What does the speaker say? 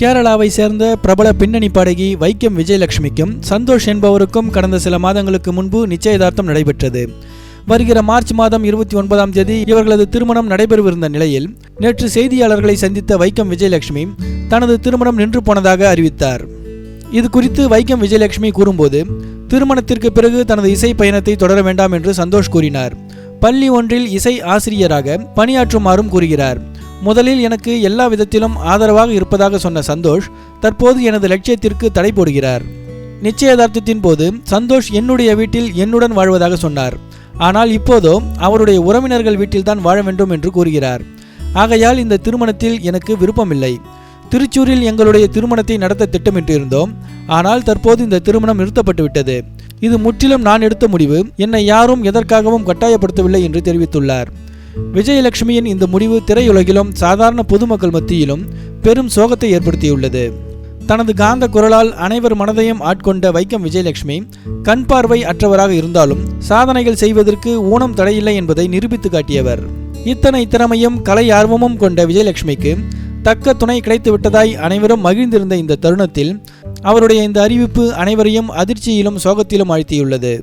கேரளாவை சேர்ந்த பிரபல பின்னணி பாடகி வைக்கம் விஜயலட்சுமிக்கும் சந்தோஷ் என்பவருக்கும் கடந்த சில மாதங்களுக்கு முன்பு நிச்சயதார்த்தம் நடைபெற்றது. வருகிற மார்ச் மாதம் இருபத்தி ஒன்பதாம் தேதி இவர்களது திருமணம் நடைபெறவிருந்த நிலையில் நேற்று செய்தியாளர்களை சந்தித்த வைக்கம் விஜயலட்சுமி தனது திருமணம் நின்று போனதாக அறிவித்தார். இது குறித்து வைக்கம் விஜயலட்சுமி கூறும்போது திருமணத்திற்கு பிறகு தனது இசை பயணத்தை தொடர வேண்டாம் என்று சந்தோஷ் கூறினார். பள்ளி ஒன்றில் இசை ஆசிரியராக பணியாற்றுமாறும் கூறுகிறார். முதலில் எனக்கு எல்லா விதத்திலும் ஆதரவாக இருப்பதாக சொன்ன சந்தோஷ் தற்போது எனது லட்சியத்திற்கு தடை போடுகிறார். நிச்சயதார்த்தத்தின் போது சந்தோஷ் என்னுடைய வீட்டில் என்னுடன் வாழ்வதாக சொன்னார். ஆனால் இப்போதோ அவருடைய உறவினர்கள் வீட்டில்தான் வாழ வேண்டும் என்று கூறுகிறார். ஆகையால் இந்த திருமணத்தில் எனக்கு விருப்பமில்லை. திருச்சூரில் எங்களுடைய திருமணத்தை நடத்த திட்டமிட்டிருந்தோம். ஆனால் தற்போது இந்த திருமணம் நிறுத்தப்பட்டுவிட்டது. இது முற்றிலும் நான் எடுத்த முடிவு. என்னை யாரும் எதற்காகவும் கட்டாயப்படுத்தவில்லை என்று தெரிவித்துள்ளார். விஜயலட்சுமியின் இந்த முடிவு திரையுலகிலும் சாதாரண பொதுமக்கள் மத்தியிலும் பெரும் சோகத்தை ஏற்படுத்தியுள்ளது. தனது காந்த குரலால் அனைவர் மனதையும் ஆட்கொண்ட வைக்கம் விஜயலட்சுமி கண் பார்வை அற்றவராக இருந்தாலும் சாதனைகள் செய்வதற்கு ஊனம் தடையில்லை என்பதை நிரூபித்து காட்டியவர். இத்தனை திறமையும் கலை ஆர்வமும் கொண்ட விஜயலட்சுமிக்கு தக்க துணை கிடைத்து விட்டதாய் அனைவரும் மகிழ்ந்திருந்த இந்த தருணத்தில் அவருடைய இந்த அறிவிப்பு அனைவரையும் அதிர்ச்சியிலும் சோகத்திலும் ஆழ்த்தியுள்ளது.